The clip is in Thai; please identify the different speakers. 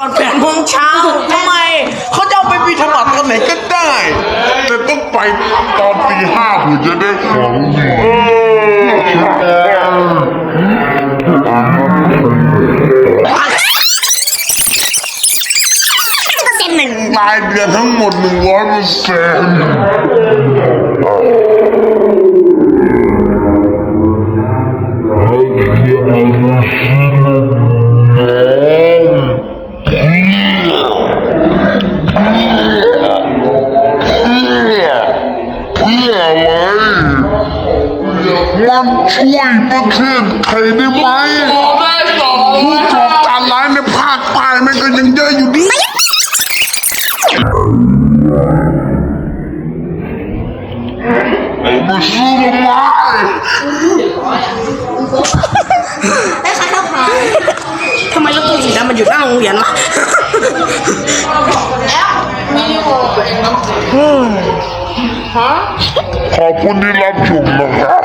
Speaker 1: ตอนแปดโมงเช้าทำไมเขาจะเอาไปบิณฑบาตตอนไหนก็ได้
Speaker 2: แต่ต้องไปตอนตีห้าถึงจะได้ของดีเออ
Speaker 3: เซ็นหนึ่ง
Speaker 2: รายเดือนทั้งหมดหนึ่งร้อยเปอร์เซ็นต์เพื่ออะไรมั นช่วยประเทศไทยได้ไหมผู้ก่อการร้ายในภาคใต้มันก็ยังเยอะอยู่ดีเอามาซื้อทำไม
Speaker 1: มรถตู้สีดำมันอยู่หน้าโรงเรียนวะ
Speaker 3: นี่โห
Speaker 2: ขอบคุณที่รับชมนะครับ